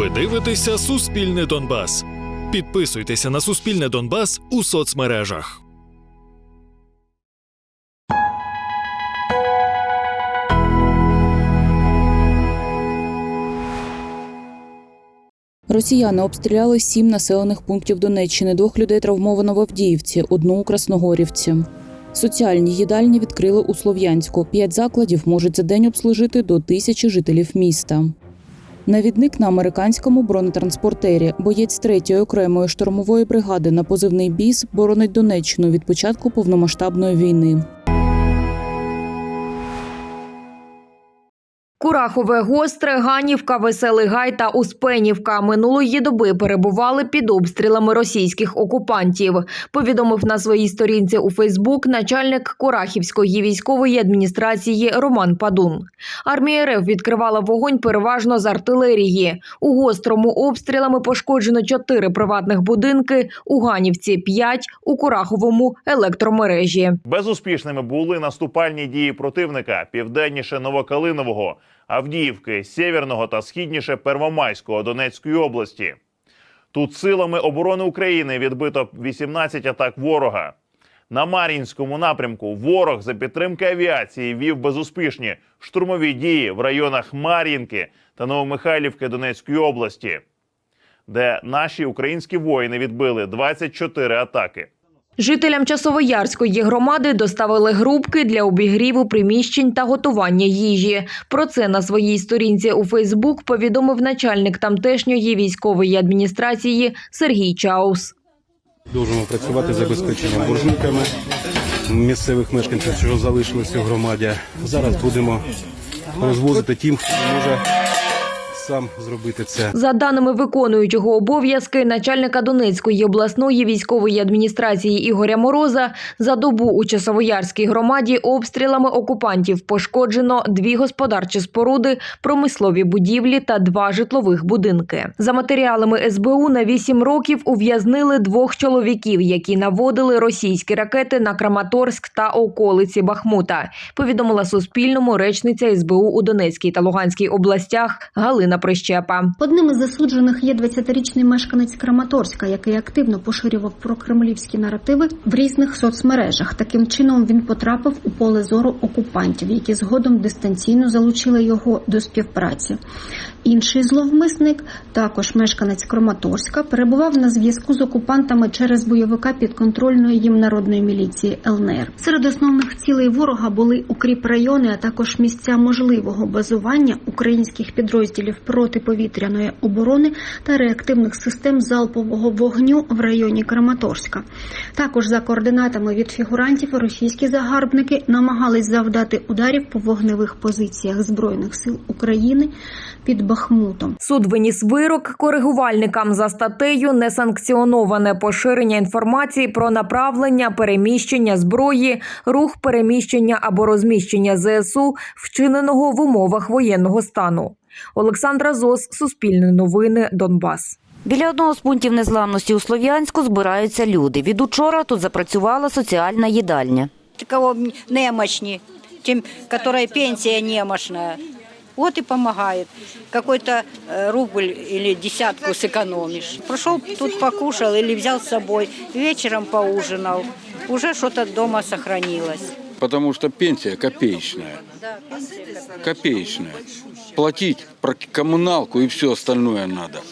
Ви дивитеся Суспільне Донбас. Підписуйтеся на Суспільне Донбас у соцмережах. Росіяни обстріляли сім населених пунктів Донеччини. Двох людей травмовано в Авдіївці, одну у Красногорівці. Соціальні їдальні відкрили у Слов'янську. П'ять закладів можуть за день обслужити до тисячі жителів міста. Навідник на американському бронетранспортері, боєць 3-ї окремої штурмової бригади на позивний біс боронить Донеччину від початку повномасштабної війни. Курахове гостре, Ганівка, Веселий Гай та Успенівка минулої доби перебували під обстрілами російських окупантів. Повідомив на своїй сторінці у Фейсбук начальник Курахівської військової адміністрації Роман Падун. Армія РФ відкривала вогонь переважно з артилерії. У гострому обстрілами пошкоджено чотири приватних будинки, у Ганівці п'ять, у Кураховому електромережі. Безуспішними були наступальні дії противника південніше Новокалинового, Авдіївки, Сєвєрного та східніше Первомайського Донецької області. Тут силами оборони України відбито 18 атак ворога. На Мар'їнському напрямку ворог за підтримки авіації вів безуспішні штурмові дії в районах Мар'їнки та Новомихайлівки Донецької області, де наші українські воїни відбили 24 атаки. Жителям Часовоярської громади доставили грубки для обігріву приміщень та готування їжі. Про це на своїй сторінці у Фейсбук повідомив начальник тамтешньої військової адміністрації Сергій Чаус. Продовжуємо працювати забезпеченням буржуйками місцевих мешканців, що залишилися у громаді. Зараз будемо розвозити тим, хто може сам зробити це. За даними виконуючого обов'язки начальника Донецької обласної військової адміністрації Ігоря Мороза, за добу у Часовоярській громаді обстрілами окупантів пошкоджено дві господарчі споруди, промислові будівлі та два житлових будинки. За матеріалами СБУ на 8 років ув'язнили двох чоловіків, які наводили російські ракети на Краматорськ та околиці Бахмута. Повідомила Суспільному речниця СБУ у Донецькій та Луганській областях Галина Прищепа. Одним із засуджених є 20-річний мешканець Краматорська, який активно поширював прокремлівські наративи в різних соцмережах. Таким чином він потрапив у поле зору окупантів, які згодом дистанційно залучили його до співпраці. Інший зловмисник, також мешканець Краматорська, перебував на зв'язку з окупантами через бойовика підконтрольної їм народної міліції ЛНР. Серед основних цілей ворога були укріп райони, а також місця можливого базування українських підрозділів протиповітряної оборони та реактивних систем залпового вогню в районі Краматорська. Також за координатами від фігурантів російські загарбники намагались завдати ударів по вогневих позиціях збройних сил України під Бахмутом. Суд виніс вирок коригувальникам за статтею несанкціоноване поширення інформації про направлення, переміщення зброї, рух переміщення або розміщення ЗСУ, вчиненого в умовах воєнного стану. Олександра Зос, Суспільне новини, Донбас. Біля одного з пунктів незламності у Слов'янську збираються люди. Від учора тут запрацювала соціальна їдальня. кого немощни, тем, которая пенсия немощная. Вот и помогает. Какой-то э, рубль или десятку сэкономишь. Прошел тут покушал или взял с собой, вечером поужинал. Уже что-то дома сохранилось. Потому что пенсия копеечная. Копеечная. Платить про коммуналку и все остальное надо.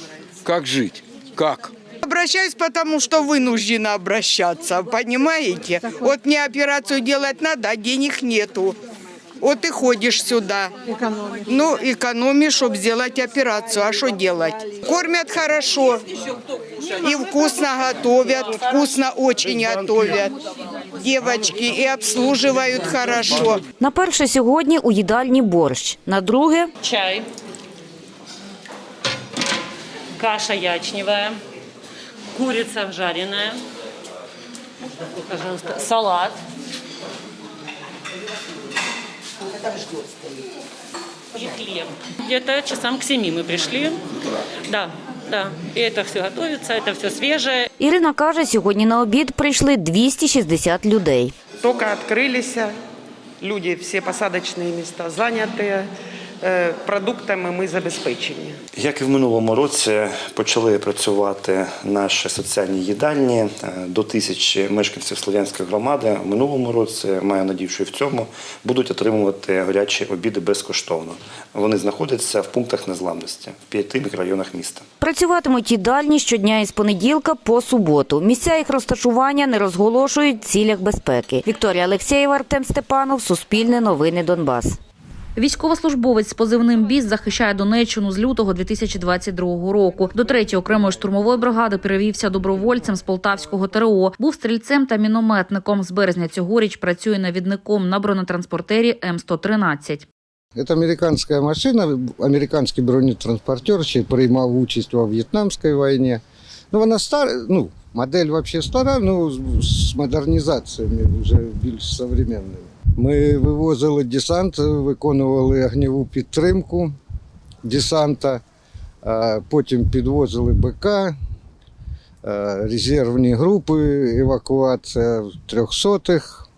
Как жить? Как? Обращаюсь, потому что вынуждена обращаться, понимаете? Вот мне операцию делать надо, а денег нету. Вот и ходишь сюда. Экономишь. Ну, экономишь, чтобы сделать операцию. А что делать? Кормят хорошо. И вкусно готовят. Вкусно очень готовят. Девочки. И обслуживают хорошо. На перше сьогодні у їдальні борщ, на друге чай, каша ячневая, курица жареная, пожалуйста, салат. И хлеб. Где-то часам к семи мы пришли. Да, да. И это все готовится, это все свежее. Ірина каже, сьогодні на обід прийшли 260 людей. Только открылись, люди, все посадочные места заняты, е, продуктами ми забезпечені. Як і в минулому році почали працювати наші соціальні їдальні е, до тисячі мешканців Слов'янської громади. В минулому році маю надію, що і в цьому будуть отримувати гарячі обіди безкоштовно. Вони знаходяться в пунктах незламності в п'яти мікрорайонах міста. Працюватимуть їдальні щодня із понеділка по суботу. Місця їх розташування не розголошують в цілях безпеки. Вікторія Алексєєва, Артем Степанов, Суспільне новини Донбас. Військовослужбовець з позивним БІС захищає Донеччину з лютого 2022 року. До третьої окремої штурмової бригади перевівся добровольцем з полтавського ТРО. Був стрільцем та мінометником. З березня цьогоріч працює навідником на бронетранспортері М113. Это американская машина, американский бронетранспортер, ще приймав участь во В'єтнамській війні. Ну, вона стара, ну, модель вообще стара, ну, з модернізаціями вже більш современними. Ми вивозили десант, виконували огневу підтримку десанта, потім підвозили БК, резервні групи, евакуація трьохсотих.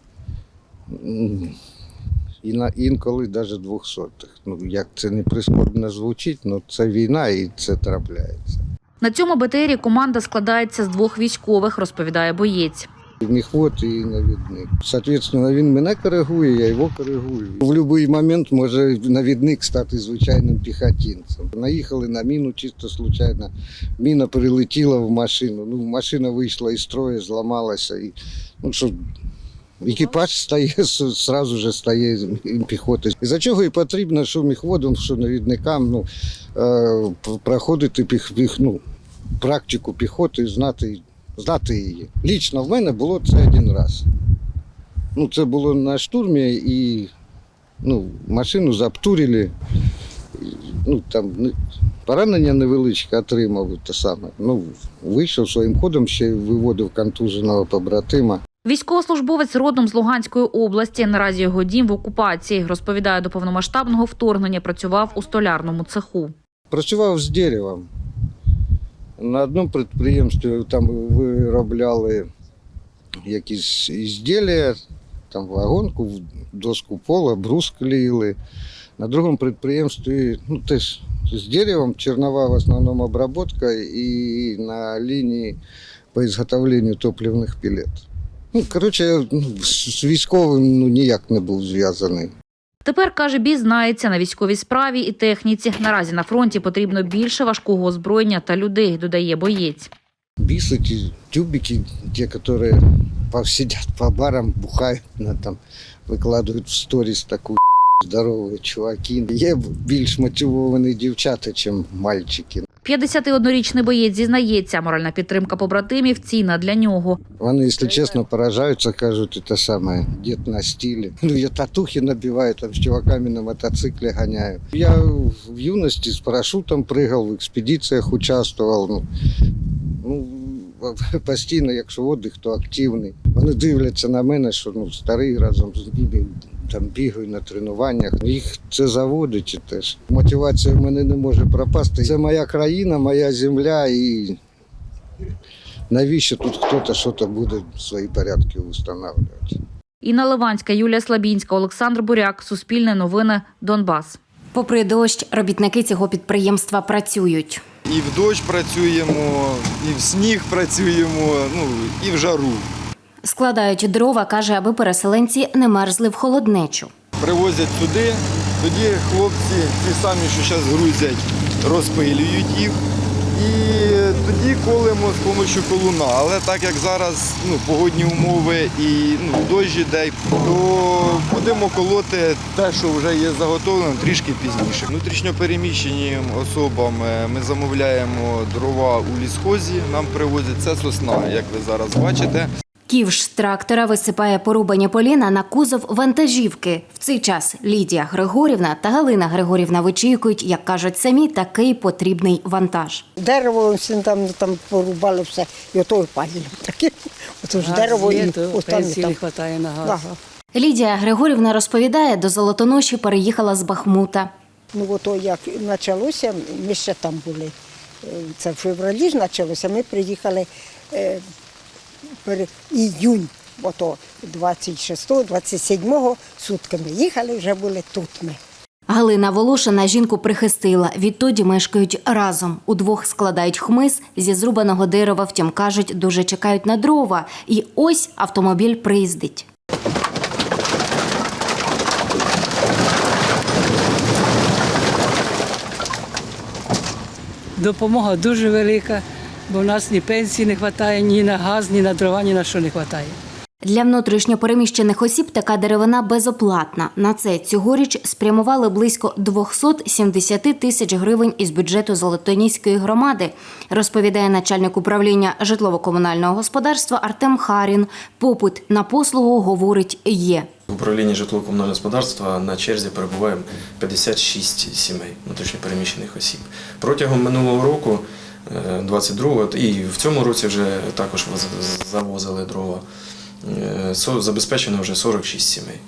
І на інколи навіть двохсотих. Ну як це не прискорбно звучить, ну це війна і це трапляється. На цьому БТРі команда складається з двох військових, розповідає боєць. І міхвод, і навідник. Соответственно, він мене коригує, я його коригую. В будь-який момент може навідник стати звичайним піхотинцем. Наїхали на міну чисто случайно. Міна прилетіла в машину. Ну, машина вийшла із строю, зламалася. І, ну, що, екіпаж стає, сразу же стає піхоти. І за чого і потрібно, що міхводом, що навідникам ну, е, проходити піх, піх, ну, практику піхоти, знати знати її. Лічно в мене було це один раз. Ну, це було на штурмі і ну, машину заптурили. Ну, там поранення невеличке отримав те саме. Ну, вийшов своїм ходом, ще виводив контуженого побратима. Військовослужбовець родом з Луганської області. Наразі його дім в окупації. Розповідає, до повномасштабного вторгнення працював у столярному цеху. Працював з деревом. На одному підприємстві там виробляли якісь ізділля, там вагонку, доску пола, брус клеїли. На другому підприємстві ну, теж з деревом, чернова в основному обробка і на лінії по ізготовленню топливних пілет. Ну, коротше, ну, з військовим ну, ніяк не був зв'язаний. Тепер каже, бій знається на військовій справі і техніці. Наразі на фронті потрібно більше важкого озброєння та людей, додає боєць. Бисы, эти тюбики, те, которые сидят по барам, бухают, на, там, викладають в сторіс таку здорові чуваки. Є більш мотивовані дівчата, ніж мальчики. 51-річний боєць зізнається, моральна підтримка побратимів цінна для нього. Вони, якщо чесно, поражаються, кажуть, це саме дід на стилі. Ну, я татухи набиваю, там з чуваками на мотоциклі ганяю. Я в юності з парашутом пригав, в експедиціях участвував. Ну, ну, постійно, якщо отдих, то активний. Вони дивляться на мене, що ну, старий разом з ними там бігаю на тренуваннях. Їх це заводить і теж. Мотивація в мене не може пропасти. Це моя країна, моя земля і навіщо тут хтось щось буде свої порядки встановлювати. Інна Ливанська, Юлія Слабінська, Олександр Буряк. Суспільне новини. Донбас. Попри дощ, робітники цього підприємства працюють. І в дощ працюємо, і в сніг працюємо, ну і в жару. Складають дрова, каже, аби переселенці не мерзли в холоднечу. Привозять сюди, тоді хлопці, ті самі, що зараз грузять, розпилюють їх. І тоді колемо з допомогою колуна. Але так як зараз ну, погодні умови і ну, дощ іде, то будемо колоти те, що вже є заготовлено, трішки пізніше. Внутрішньо переміщеним особам е, ми замовляємо дрова у лісхозі, нам привозять це сосна, як ви зараз бачите. Ківш трактора висипає порубані поліна на кузов вантажівки. В цей час Лідія Григорівна та Галина Григорівна вичікують, як кажуть самі, такий потрібний вантаж. Дерево всі там, там порубали все, і ото і. Таке. Ото ж дерево і останні там. вистачає на газ. Ага. Лідія Григорівна розповідає, до Золотоноші переїхала з Бахмута. Ну ото як почалося, ми ще там були. Е, Це в февралі ж почалося, ми приїхали е, іюнь, ото 26-27 сутками їхали, вже були тут ми. Галина Волошина жінку прихистила. Відтоді мешкають разом. Удвох складають хмиз зі зрубаного дерева. Втім, кажуть, дуже чекають на дрова. І ось автомобіль приїздить. Допомога дуже велика, бо в нас ні пенсії не вистачає, ні на газ, ні на дрова, ні на що не вистачає. Для внутрішньопереміщених осіб така деревина безоплатна. На це цьогоріч спрямували близько 270 тисяч гривень із бюджету Золотоніської громади, розповідає начальник управління житлово-комунального господарства Артем Харін. Попит на послугу говорить є. В управлінні житлово-комунального господарства на черзі перебуває 56 сімей внутрішньопереміщених осіб. Протягом минулого року, 22-го, і в цьому році вже також завозили дрова. е, Забезпечено вже 46 сімей.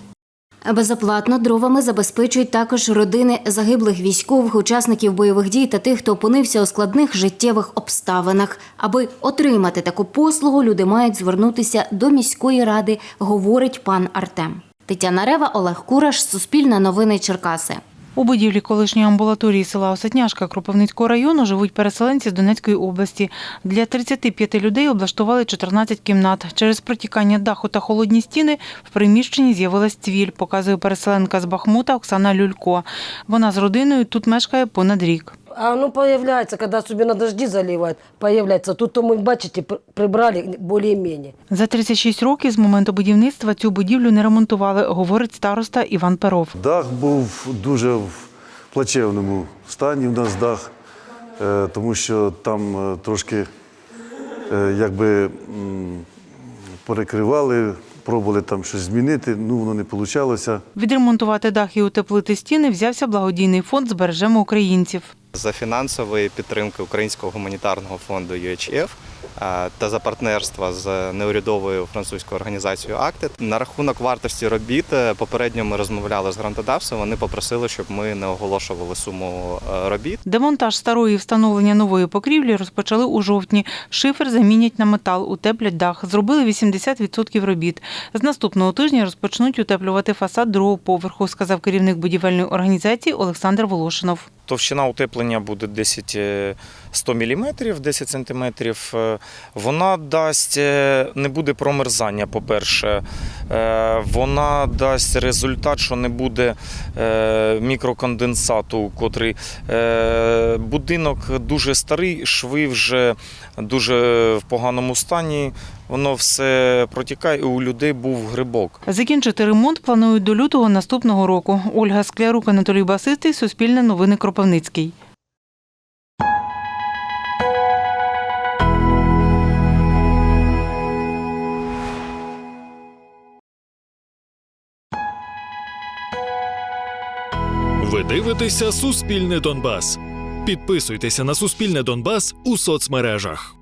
Безоплатно дровами забезпечують також родини загиблих військових, учасників бойових дій та тих, хто опинився у складних життєвих обставинах. Аби отримати таку послугу, люди мають звернутися до міської ради, говорить пан Артем. Тетяна Рева, Олег Кураш, Суспільне новини Черкаси. У будівлі колишньої амбулаторії села Осетняшка Кропивницького району живуть переселенці з Донецької області. Для 35 людей облаштували 14 кімнат. Через протікання даху та холодні стіни в приміщенні з'явилась цвіль, показує переселенка з Бахмута Оксана Люлько. Вона з родиною тут мешкає понад рік. А оно появляется, когда особенно дожди заливают, появляется. Тут то мы, бачите, пр- прибрали более-менее. За 36 років з моменту будівництва цю будівлю не ремонтували, говорить староста Іван Перов. Дах був дуже в плачевному стані в нас дах, е, тому що там е, трошки е, якби перекривали, пробували там щось змінити, ну воно не вийшло. Відремонтувати дах і утеплити стіни взявся благодійний фонд «Збережемо українців». За фінансової підтримки Українського гуманітарного фонду UHF та за партнерства з неурядовою французькою організацією «Актед». На рахунок вартості робіт е, попередньо ми розмовляли з грантодавцем. Вони попросили, щоб ми не оголошували суму е, робіт. Демонтаж старої встановлення нової покрівлі розпочали у жовтні. Шифер замінять на метал, утеплять дах. Зробили 80% робіт. З наступного тижня розпочнуть утеплювати фасад другого поверху, сказав керівник будівельної організації Олександр Волошинов. Товщина утеплення буде 10 е, 100 мм, 10 см. Вона дасть, е, не буде промерзання, по-перше. Е, Вона дасть результат, що не буде е, мікроконденсату, котрий будинок дуже старий, шви вже дуже в поганому стані. Воно все протікає, і у людей був грибок. Закінчити ремонт планують до лютого наступного року. Ольга Склярук, Анатолій Басистий, Суспільне новини Кропивницький. Ви дивитеся Суспільне Донбас. Підписуйтеся на Суспільне Донбас у соцмережах.